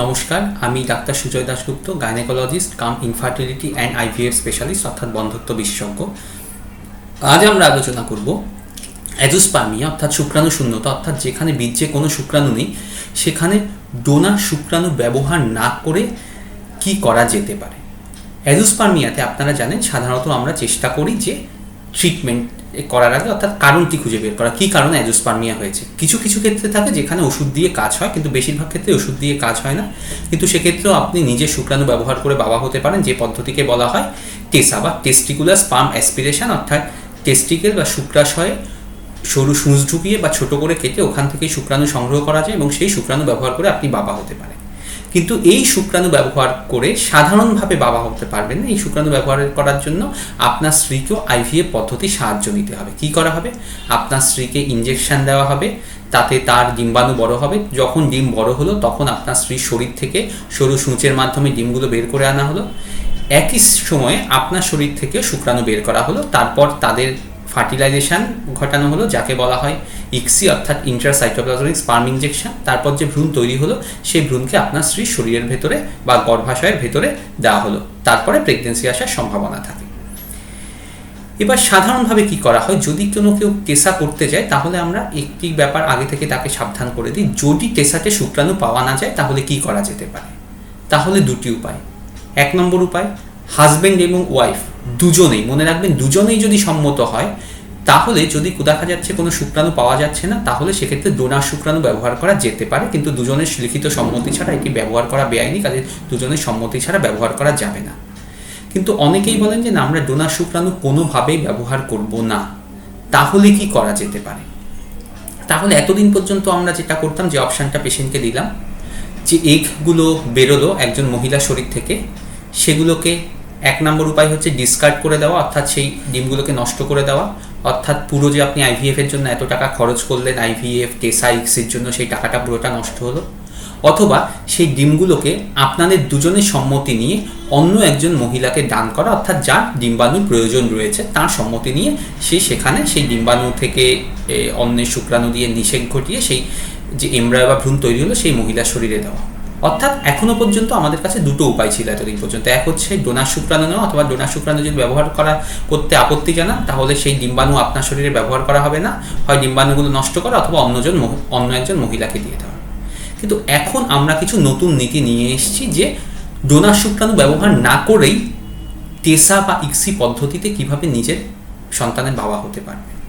নমস্কার, আমি doctor Sujoy Dasgupta, gynaecologist, cum infertility and IVF specialist, অর্থাৎ বন্ধত্ব বিশেষজ্ঞ। আজ আমরা আলোচনা করব অ্যাজোস্পার্মিয়া, অর্থাৎ শুক্রাণু শূন্যতা, অর্থাৎ যেখানে বীর্যে কোনো শুক্রাণু নেই, সেখানে ডোনার শুক্রাণু ব্যবহার না করে কি করা যেতে পারে? অ্যাজোস্পার্মিয়াতে আপনারা জানেন, সাধারণত আমরা চেষ্টা করি যে ট্রিটমেন্ট করার আগে অর্থাৎ কারণটি খুঁজে বের করা। কী কারণে অ্যাজোস্পার্মিয়া হয়েছে? কিছু কিছু ক্ষেত্রে থাকে যেখানে ওষুধ দিয়ে কাজ হয়, কিন্তু বেশিরভাগ ক্ষেত্রে ওষুধ দিয়ে কাজ হয় না। কিন্তু সেক্ষেত্রেও আপনি নিজের শুক্রাণু ব্যবহার করে বাবা হতে পারেন, যে পদ্ধতিকে বলা হয় টেসা বা টেস্টিকুলার স্পাম অ্যাসপিরেশন, অর্থাৎ টেস্টিকেল বা শুক্রাশয়ে সরু সূঁচ ঢুকিয়ে বা ছোট করে কেটে ওখান থেকে শুক্রাণু সংগ্রহ করা যায় এবং সেই শুক্রাণু ব্যবহার করে আপনি বাবা হতে পারেন। কিন্তু এই শুক্রাণু ব্যবহার করে সাধারণভাবে বাবা হতে পারবেন না। এই শুক্রাণু ব্যবহার করার জন্য আপনার স্ত্রীকেও আইভিএফ পদ্ধতি সাহায্য নিতে হবে। কি করা হবে? আপনার স্ত্রীকে ইঞ্জেকশন দেওয়া হবে, তাতে তার ডিম্বাণু বড় হবে। যখন ডিম বড় হলো, তখন আপনার স্ত্রীর শরীর থেকে সরু সূচের মাধ্যমে ডিমগুলো বের করে আনা হলো। একই সময়ে আপনার শরীর থেকে শুক্রাণু বের করা হলো। তারপর তাদের ফার্টিলাইজেশন ঘটানো হলো, যাকে বলা হয় ইক্সি, অর্থাৎ ইন্ট্রাসাইটোপ্লাজমিক স্পার্ম ইঞ্জেকশন তারপর যে ভ্রূণ তৈরি হলো, সেই ভ্রূণকে আপনার স্ত্রীর শরীরের ভেতরে বা গর্ভাশয়ের ভেতরে দেওয়া হলো। তারপরে প্রেগনেন্সি আসার সম্ভাবনা থাকে। এবার সাধারণভাবে কি করা হয়? যদি কোনো কেউ টেসা করতে যায়, তাহলে আমরা একটি ব্যাপার আগে থেকে তাকে সাবধান করে দিই। যদি টেসাতে শুক্রাণু পাওয়া না যায়, তাহলে কি করা যেতে পারে? তাহলে দুটি উপায়। এক নম্বর উপায় হাজব্যান্ড এবং ওয়াইফ দুজনেই, মনে রাখবেন দুজনেই যদি সম্মত হয়, তাহলে যদি দেখা যাচ্ছে, কোনো শুক্রাণু পাওয়া যাচ্ছে না, তাহলে সেক্ষেত্রে ডোনার শুক্রাণু ব্যবহার করা যেতে পারে, কিন্তু দুজনের লিখিত সম্মতি ছাড়া এটি ব্যবহার করা বেআইনি, কাজে দুজনের সম্মতি ছাড়া ব্যবহার করা যাবে না। কিন্তু অনেকেই বলেন যে, না, আমরা ডোনার শুক্রাণু কোনোভাবেই ব্যবহার করব না। তাহলে কি করা যেতে পারে? তাহলে এতদিন পর্যন্ত আমরা যেটা করতাম, যে অপশানটা পেশেন্টকে দিলাম, যে এগগুলো বেরোলো একজন মহিলার শরীর থেকে, সেগুলোকে এক নম্বর উপায় হচ্ছে ডিসকার্ড করে দেওয়া, অর্থাৎ সেই ডিমগুলোকে নষ্ট করে দেওয়া, অর্থাৎ পুরো যে আপনি আইভিএফ এর জন্য এত টাকা খরচ করলেন আইভিএফ টেসাইক্সের জন্য সেই টাকাটা পুরোটা নষ্ট হলো, অথবা সেই ডিমগুলোকে আপনাদের দুজনের সম্মতি নিয়ে অন্য একজন মহিলাকে দান করা, অর্থাৎ যার ডিম্বাণুর প্রয়োজন রয়েছে, তার সম্মতি নিয়ে সে সেখানে সেই ডিম্বাণু থেকে অন্যের শুক্রাণু দিয়ে নিষেক ঘটিয়ে সেই যে এমব্রয় বা ভ্রূণ তৈরি হলো, সেই মহিলার শরীরে দেওয়া। অর্থাৎ এখনও পর্যন্ত আমাদের কাছে দুটো উপায় ছিল এতদিন পর্যন্ত। এক হচ্ছে ডোনার শুক্রাণু নেওয়া অথবা ডোনার শুক্রাণু যদি ব্যবহার করা, করতে আপত্তি জানান, তাহলে সেই ডিম্বাণু আপনার শরীরে ব্যবহার করা হবে না। হয় ডিম্বাণুগুলো নষ্ট করা অথবা অন্যজন অন্য একজন মহিলাকে দিয়ে দেওয়া। কিন্তু এখন আমরা কিছু নতুন নীতি নিয়ে এসেছি যে ডোনার শুক্রাণু ব্যবহার না করেই টেসা বা ইক্সি পদ্ধতিতে কীভাবে নিজের সন্তানের বাবা হতে পারবে।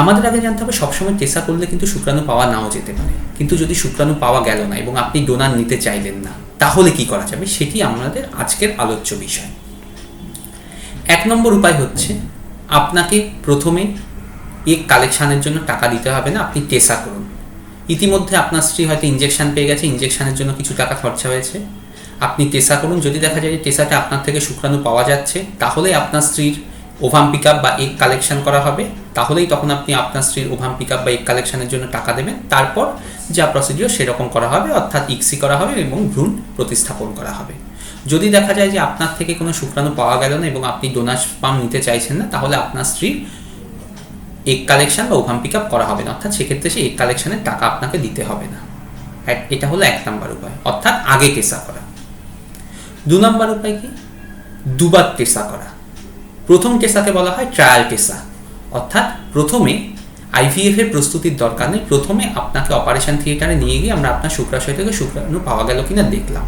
আমাদের আগে জানতে হবে, সবসময় টেসা করলে কিন্তু শুক্রাণু পাওয়া নাও যেতে পারে। কিন্তু যদি শুক্রাণু পাওয়া গেল না এবং আপনি ডোনার নিতে চাইলেন না, তাহলে কি করা যাবে? সেটি আমাদের আজকের আলোচ্য বিষয়। এক নম্বর উপায় হচ্ছে, আপনাকে প্রথমে এক কালেকশানের জন্য টাকা দিতে হবে না, আপনি টেসা করুন। ইতিমধ্যে আপনার স্ত্রী হয়তো ইঞ্জেকশন পেয়ে গেছে ইঞ্জেকশনের জন্য কিছু টাকা খরচা হয়েছে। আপনি টেসা করুন, যদি দেখা যায় যে টেসাটা আপনার থেকে শুক্রাণু পাওয়া যাচ্ছে, তাহলে আপনার স্ত্রীর ওভাম পিক বা এগ কালেকশন করা হবে, তাহলেই তখন আপনি আপনার স্ত্রীর ওভাম পিক বা এগ কালেকশনের জন্য টাকা দেবেন। তারপর যা প্রসিডিওর সেরকম করা হবে, অর্থাৎ ইক্সি করা হবে এবং ভ্রূণ প্রতিস্থাপন করা হবে। যদি দেখা যায় যে আপনার থেকে কোনো শুক্রাণু পাওয়া গেল না এবং আপনি ডোনার পাম নিতে চাইছেন না, তাহলে আপনার স্ত্রীর এগ কালেকশন বা ওভাম পিক করা হবে না। অর্থাৎ সেক্ষেত্রে সেই এগ কালেকশনের টাকা আপনাকে দিতে হবে না। এটা হলো এক নম্বর উপায়। অর্থাৎ আগে টেসা করা। দু নম্বর উপায় কি? দুবার টেসা করা। প্রথম টেসাকে বলা হয় ট্রায়াল কেসা। অর্থাৎ প্রথমে আইভিএফ এর প্রস্তুতির দরকার নেই, প্রথমে আপনাকে অপারেশন থিয়েটারে নিয়ে গিয়ে আমরা আপনার শুক্রাশয় থেকে শুক্রাণু পাওয়া গেল কিনা দেখলাম।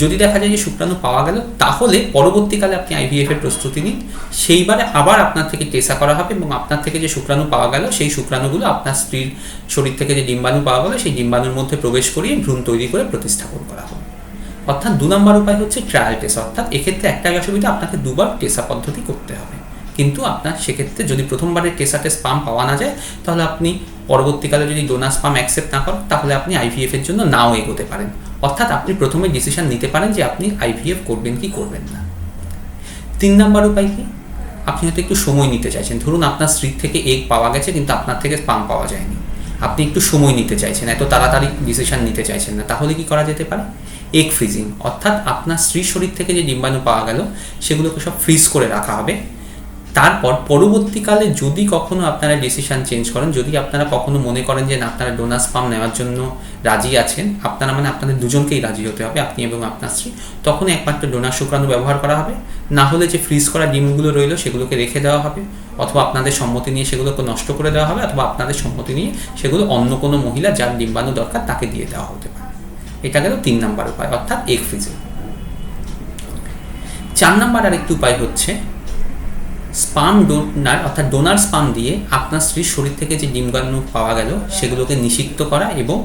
যদি দেখা যায় যে শুক্রাণু পাওয়া গেল, তাহলে পরবর্তীকালে আপনি আইভিএফ এর প্রস্তুতি নিন। সেইবারে আবার আপনার থেকে টেসা করা হবে এবং আপনার থেকে যে শুক্রাণু পাওয়া গেল, সেই শুক্রাণুগুলো আপনার স্ত্রীর শরীর থেকে যে ডিম্বাণু পাওয়া গেল, সেই ডিম্বাণুর মধ্যে প্রবেশ করিয়ে ভ্রূণ তৈরি করে প্রতিস্থাপন করা হবে অর্থাৎ দু নম্বর উপায় হচ্ছে ট্রায়াল টেসা অর্থাৎ এক্ষেত্রে একটাই অসুবিধা আপনাকে দুবার টেসা পদ্ধতি করতে হবে। কিন্তু আপনার সেক্ষেত্রে যদি প্রথমবারে টেসাতে স্পাম পাওয়া না যায়, তাহলে আপনি পরবর্তীকালে যদি ডোনার স্পাম অ্যাকসেপ্ট না করেন, তাহলে আপনি আইভিএফ এর জন্য নাও এগোতে পারেন। অর্থাৎ আপনি প্রথমে ডিসিশন নিতে পারেন যে আপনি আইভিএফ করবেন কি করবেন না। তিন নম্বর উপায় কি? আপনি হয়তো একটু সময় নিতে চাইছেন। ধরুন আপনার স্ত্রীর থেকে এগ পাওয়া গেছে, কিন্তু আপনার থেকে স্পাম পাওয়া যায়নি। আপনি একটু সময় নিতে চাইছেন, এত তাড়াতাড়ি ডিসিশন নিতে চাইছেন না, তাহলে কি করা যেতে পারে? এগ ফ্রিজিং অর্থাৎ আপনার স্ত্রীর শরীর থেকে যে ডিম্বাণু পাওয়া গেল, সেগুলোকে সব ফ্রিজ করে রাখা হবে। তারপর পরবর্তীকালে যদি কখনো আপনারা ডিসিশন চেঞ্জ করেন, যদি আপনারা কখনো মনে করেন যে না, আপনারা ডোনাস পাম্প নেওয়ার জন্য রাজি আছেন, আপনারা মানে আপনাদের দুজনকেই রাজি হতে হবে, আপনি এবং আপনার স্ত্রী তখন একমাত্র ডোনার শুক্রাণু ব্যবহার করা হবে। না হলে যে ফ্রিজ করা ডিমগুলো রইল, সেগুলোকে রেখে দেওয়া হবে, অথবা আপনাদের সম্মতি নিয়ে সেগুলোকে নষ্ট করে দেওয়া হবে, অথবা আপনাদের সম্মতি নিয়ে সেগুলো অন্য কোনো মহিলা যার ডিম্বাণু দরকার তাকে দিয়ে দেওয়া হতে পারে। এটা গেল তিন নাম্বার উপায়, অর্থাৎ এগ ফ্রিজিং চার নাম্বার আরেকটি উপায় হচ্ছে স্পাম ডোনার অর্থাৎ ডোনার স্পাম দিয়ে আপনার স্ত্রীর শরীর থেকে যে ডিম্বাণু পাওয়া গেল, সেগুলোকে নিষিক্ত করা এবং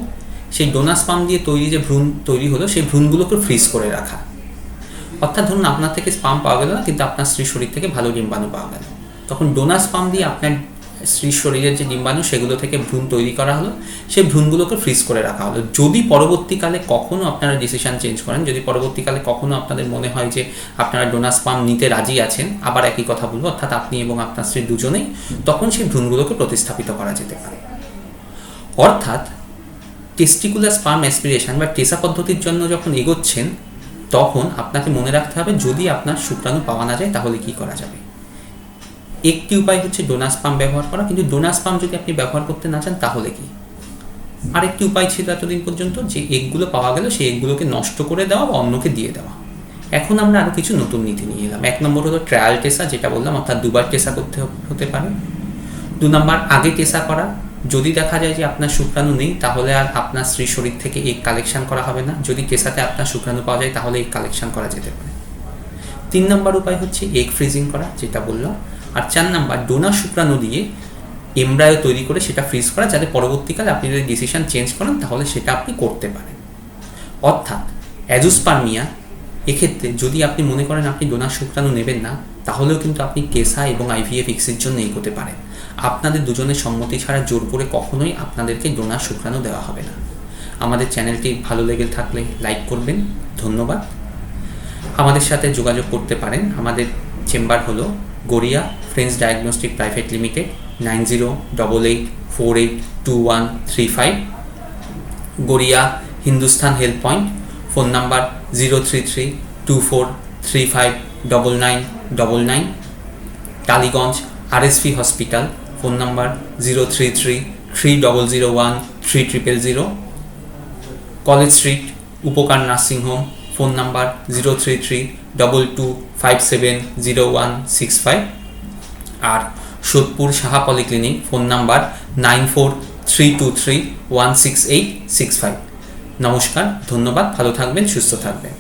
সেই ডোনার স্পাম দিয়ে তৈরি যে ভ্রূণ তৈরি হলো, সেই ভ্রূণগুলোকে ফ্রিজ করে রাখা। অর্থাৎ ধরুন আপনার থেকে স্পাম পাওয়া গেল না কিন্তু আপনার স্ত্রীর শরীর থেকে ভালো ডিম্বাণু পাওয়া গেল। তখন ডোনার স্পাম দিয়ে আপনার স্ত্রীর শরীরের যে ডিম্বাণু, সেগুলো থেকে ভ্রূণ তৈরি করা হলো। সেই ভ্রূণগুলোকে ফ্রিজ করে রাখা হলো। যদি পরবর্তীকালে কখনো আপনারা ডিসিশন চেঞ্জ করেন, যদি পরবর্তীকালে কখনো আপনাদের মনে হয় যে আপনারা ডোনার স্পাম নিতে রাজি আছেন, আবার একই কথা বলব, অর্থাৎ আপনি এবং আপনার স্ত্রী দুজনেই, তখন সেই ভ্রূণগুলোকে প্রতিস্থাপিত করা যেতে পারে। অর্থাৎ টেস্টিকুলার স্পাম অ্যাসপিরেশন বা টেসা পদ্ধতির জন্য যখন এগোচ্ছেন, তখন আপনাকে মনে রাখতে হবে, যদি আপনার শুক্রাণু পাওয়া না যায়, তাহলে কি করা যাবে? একটি উপায় হচ্ছে ডোনাস পাম্প ব্যবহার করা। কিন্তু ডোনাস পাম্প যদি আপনি ব্যবহার করতে না চান, তাহলে কি? আরেকটি উপায় ছিল এতদিন পর্যন্ত যে এগগুলো পাওয়া গেল, সেই এগগুলোকে নষ্ট করে দেওয়া বা অন্যকে দিয়ে দেওয়া। এখন আমরা আরও কিছু নতুন নীতি নিয়ে এলাম। এক নম্বর হলো ট্রায়াল টেসা যেটা বললাম, অর্থাৎ দুবার টেসা করতে হতে পারে। দু নম্বর, আগে টেসা করা। যদি দেখা যায় যে আপনার শুক্রাণু নেই, তাহলে আর আপনার স্ত্রীর শরীর থেকে এগ কালেকশন করা হবে না। যদি টেসাতে আপনার শুক্রাণু পাওয়া যায়, তাহলে এগ কালেকশন করা যেতে পারে। তিন নম্বর উপায় হচ্ছে এগ ফ্রিজিং করা, যেটা বললাম। আর চার নাম্বার ডোনার শুক্রাণু দিয়ে এমব্রায়ো তৈরি করে সেটা ফ্রিজ করা যাতে পরবর্তীকালে আপনি যদি ডিসিশন চেঞ্জ করেন, তাহলে সেটা আপনি করতে পারেন। অর্থাৎ, অ্যাজুসপার্মিয়া, এক্ষেত্রে যদি আপনি মনে করেন আপনি ডোনার শুক্রাণু নেবেন না, তাহলেও কিন্তু আপনি কেসা এবং আইভিএফ এক্সের জন্য এগোতে পারেন। আপনাদের দুজনের সম্মতি ছাড়া জোর করে কখনোই আপনাদেরকে ডোনার শুক্রাণু দেওয়া হবে না। আমাদের চ্যানেলটি ভালো লেগে থাকলে লাইক করবেন। ধন্যবাদ। আমাদের সাথে যোগাযোগ করতে পারেন। আমাদের চেম্বার হলো Garia friends diagnostic private limited nine zero double eight four eight two one three five Garia Hindustan help point, phone number zero three three two four three five double nine double nine Tollygunge RSP hospital phone number zero three three three double zero one three triple zero college street Upakar nursing home phone number zero three three double two five seven zero one six five আর Sodepur Saha polyclinic phone number nine four three two three one six eight six five. নমস্কার, ধন্যবাদ, ভালো থাকবেন, সুস্থ থাকবেন।